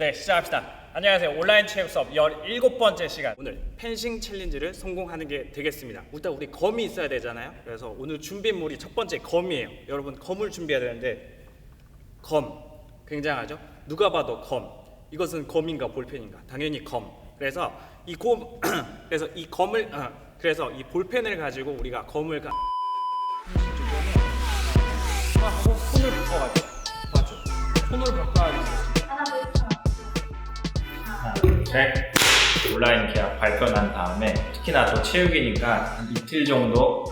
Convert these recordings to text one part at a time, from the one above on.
네, 시작합시다. 안녕하세요. 온라인 체육 수업 17번째 시간. 오늘 펜싱 챌린지를 성공하는 게 되겠습니다. 일단 우리 검이 있어야 되잖아요. 그래서 오늘 준비물이 첫 번째 검이에요. 여러분 검을 준비해야 되는데 검 굉장하죠? 누가 봐도 검. 이것은 검인가 볼펜인가? 당연히 검. 그래서 이 검, 그래서 이 검을 아, 그래서 이 볼펜을 가지고 우리가 검을 가. 네. 온라인 계약 발표 난 다음에 특히나 또 체육이니까 한 이틀 정도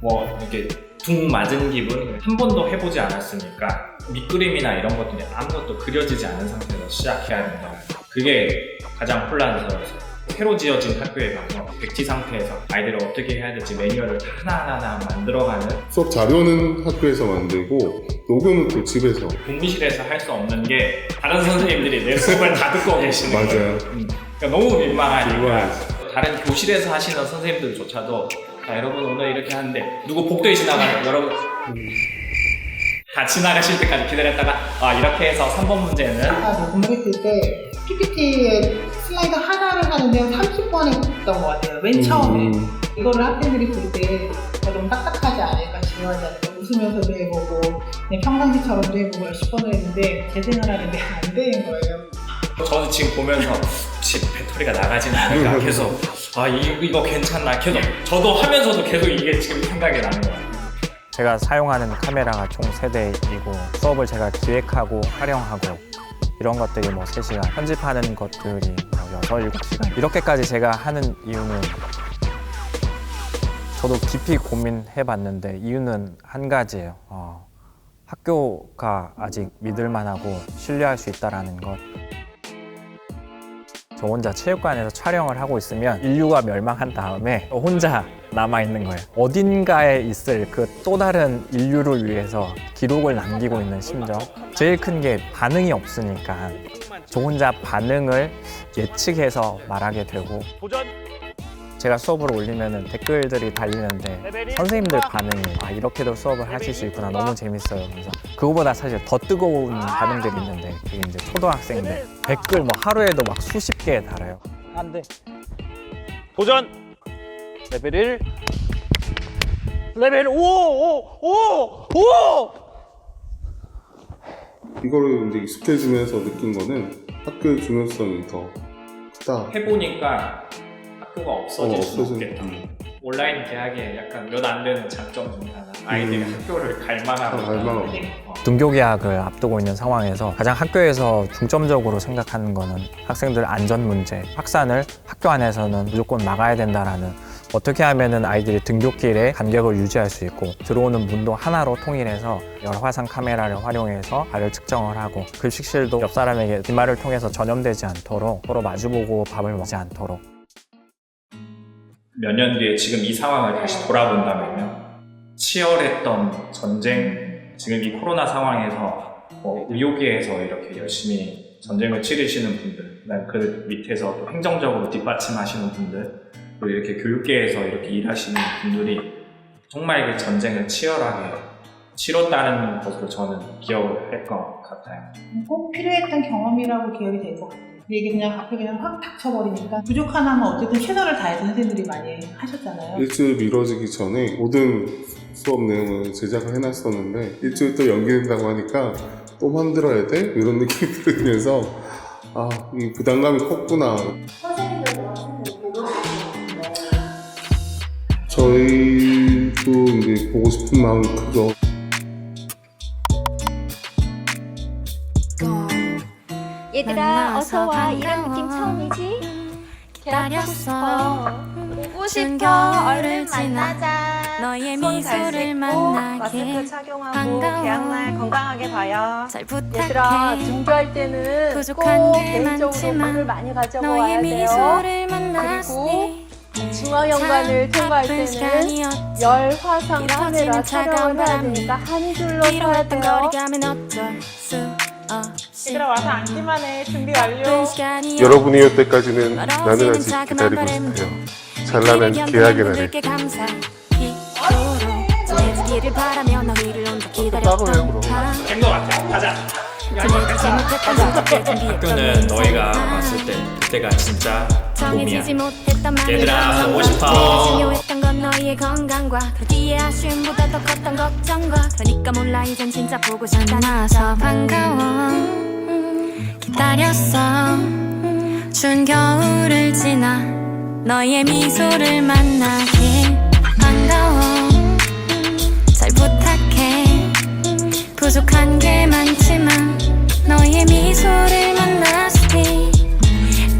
뭐 이렇게 둥 맞은 기분 한 번도 해보지 않았으니까 밑그림이나 이런 것들이 아무것도 그려지지 않은 상태에서 시작해야 된다. 그게 가장 혼란스러웠어요. 새로 지어진 학교에 가서 백지 상태에서 아이들을 어떻게 해야 될지 매뉴얼을 다 하나하나 만들어가는 수업 자료는 학교에서 만들고 녹음은 또 집에서 공부실에서 할 수 없는 게 다른 선생님들이 내 수업을 다 듣고 계시는 맞아요. 거예요. 음, 그러니까 너무 민망하니까 민망하지. 다른 교실에서 하시는 선생님들조차도 자 여러분 오늘 이렇게 하는데 누구 복도에 지나가는 여러분 다 지나가실 때까지 기다렸다가 아 이렇게 해서 3번 문제는 아까 녹음했을 때 PPT에 슬라이드 하나를 하는데 30번 했던 것 같아요. 맨 처음에. 음, 이거를 학생들이 볼때 좀 딱딱하지 않을까, 않을까, 웃으면서도 해보고, 그냥 평상시처럼도 해보고 몇십 번을 했는데, 재생을 하는데 안 되는 거예요. 저는 지금 보면서 혹시 배터리가 나가지는 않을까 계속 아 이, 이거 괜찮나 계속 저도 하면서도 계속 이게 지금 생각이 나는 것 같아요 제가 사용하는 카메라가 총 3대이고 수업을 제가 기획하고 활용하고 이런 것들이 뭐 3시간 편집하는 것들이 뭐 6, 7시간 이렇게까지 제가 하는 이유는 저도 깊이 고민해 봤는데 이유는 한 가지예요 어, 학교가 아직 믿을 만하고 신뢰할 수 있다는 것 저 혼자 체육관에서 촬영을 하고 있으면 인류가 멸망한 다음에 혼자 남아 있는 거예요. 어딘가에 있을 그 또 다른 인류를 위해서 기록을 남기고 있는 심정. 제일 큰 게 반응이 없으니까 저 혼자 반응을 예측해서 말하게 되고 도전. 제가 수업을 올리면 댓글들이 달리는데 선생님들 반응이 아 이렇게도 수업을 하실 수 있구나 너무 재밌어요 그래서 그거보다 사실 더 뜨거운 반응들이 있는데 그게 이제 초등학생들 댓글 뭐 하루에도 막 수십 개 달아요 안 돼. 도전. 레벨 1. 레벨 5, 5, 5, 5. 이거를 이제 익숙해지면서 느낀 거는 학교의 중요성이 더 크다. 해보니까 학교가 없어질 어, 없어진- 없겠다 음. 온라인 계약에 약간 몇 안 되는 장점 중에 하나 아이들이 음. 학교를 갈 만하고 아, 갈 만하고. 어. 등교 계약을 앞두고 있는 상황에서 가장 학교에서 중점적으로 생각하는 거는 학생들 안전 문제 확산을 학교 안에서는 무조건 막아야 된다라는 어떻게 하면은 아이들이 등교길에 간격을 유지할 수 있고 들어오는 문도 하나로 통일해서 열화상 카메라를 활용해서 발을 측정을 하고 급식실도 옆 사람에게 뒷말을 통해서 전염되지 않도록 서로 마주보고 밥을 먹지 않도록 몇 년 뒤에 지금 이 상황을 다시 돌아본다면요. 치열했던 전쟁, 지금 이 코로나 상황에서 뭐 의료계에서 이렇게 열심히 전쟁을 치르시는 분들, 그 밑에서 또 행정적으로 뒷받침하시는 분들, 그리고 이렇게 교육계에서 이렇게 일하시는 분들이 정말 그 전쟁을 치열하게 치렀다는 것으로 저는 기억을 할 것 같아요. 꼭 필요했던 경험이라고 기억이 될 것 같아요. 근데 이게 그냥 앞에 그냥 확 닥쳐버리니까 부족한 하면 어쨌든 최선을 다해서 선생님들이 많이 하셨잖아요. 일주일 미뤄지기 전에 모든 수업 내용을 제작을 해놨었는데 일주일 또 연기된다고 하니까 또 만들어야 돼? 이런 느낌이 들으면서 아, 이 부담감이 컸구나. 저희도 이제 보고 싶은 마음이 크죠. 얘들아 어서 와. 이런 느낌 처음이지? 싶어. 보고 싶어. 얼른 만나자. 너의 손 미소를 만나게. 마스크 착용하고 반가워. 계약날 건강하게 봐요. 잘 얘들아 부탁해. 등교할 때는 부족한 꼭 게 개인적으로 많지만 물을 많이 가져고 와야 너의 돼요. 미소를 만났으니 중앙연관을 통과할 때는 시간이었지. 열화상 카메라 촬영을 차가운 해야 되니까 한 줄로 서야 돼요 얘들아 와서 앉기만 해 준비 완료. 여러분이 올 때까지는 나는 아직 기다리고. 있어요. 찬란한 계약의 온다 따로 해요, 그럼. 기다렸던 밤된것 같아요. 가자. 학교는 너희가 봤을 때 그때가 진짜 봄이야. 얘들아, 보고 싶어. 너희의 건강과 그 뒤에 아쉬움보다 더 컸던 걱정과 그러니까 몰라 이젠 진짜 보고 싶다 나서 반가워 음, 기다렸어 추운 겨울을 지나 너의 미소를 만나길 반가워 잘 부탁해 부족한 게 많지만 너의 미소를 만났을 때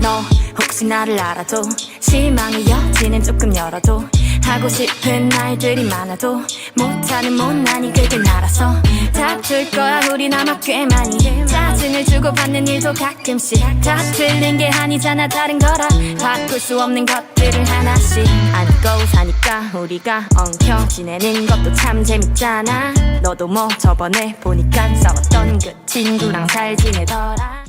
너 혹시 나를 알아도 실망의 여지는 조금 열어도 하고 싶은 말들이 많아도 못하는 못난이 그게 나라서 다툴 거야 우리 남아 꽤 많이. 짜증을 주고 받는 일도 가끔씩. 다 틀린 게 아니잖아 다른 거라. 바꿀 수 없는 것들을 하나씩. 안고 사니까 우리가 엉켜 지내는 것도 참 재밌잖아. 너도 뭐 저번에 보니까 싸웠던 그 친구랑 잘 지내더라